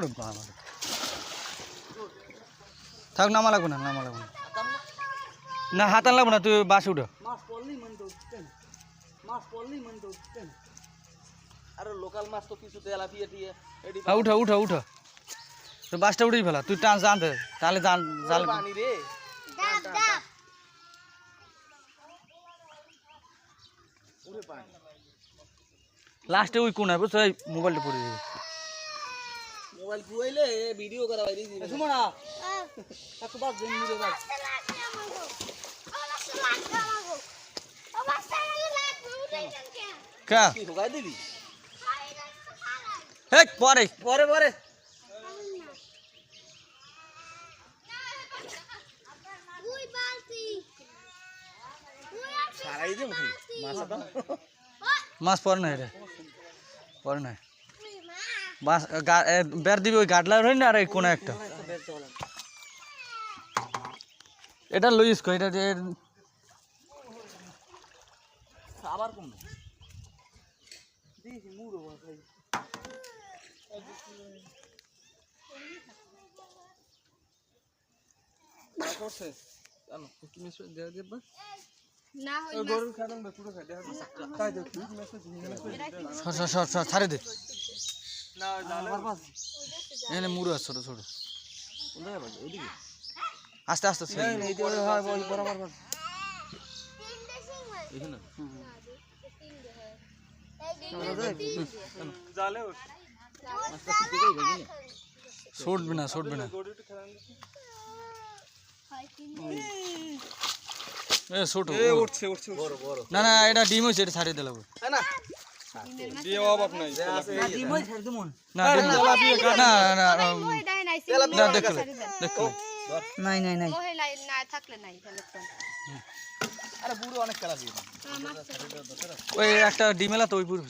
ওরে বাবা রে। থাক নামা লাগবো না নামা লাগবো না। না হাতান লাগবো না তুই বাস উঠো। মাছ পড়লেই মন তো মাছ পড়লেই মন তো আরে লোকাল মাছ তো কিছু তেলা দিয়ে দিয়ে হ্যাঁ উঠো উঠো উঠো। তুই বাসটা উঠেই ফেলা তুই টান জানতে তাহলে জান জাল পানি রে। লাস্টে ওই কোনায় বুঝছ মোবাইলটা পড়ে যাবে। মোবাইল ফুয়াইলে ভিডিও করা বাইরে দিবে সুমনা একটু বাস দেন নিরে বাস কা? কি? ঢোকাই দিবি? হে পরে। পরে পরে। মাছটা মাছ পরে নাই রে। পরে নাই। বাস গা- এ, বের দিবি ওই গাডলার হয় না আর এই কোনা একটা। এটা লইস কো এটা যে আবার কম দিছি মুড়ো ভাই করছে জানো কি মেসেজ দেয়া দেবা হই সর সর সর ছাড়ে দে। না আবার মুড়ো আছে ছোট ছোট। আস্তে আস্তে হয় ছুটবি না ছুটবি না। এ ছোট উঠছে উঠছে বড় বড় না না এটা ডিম হয়েছে এটা ছাড়িয়ে দিলাম। না। ওই একটা ডিমেলা তো ওই পুরো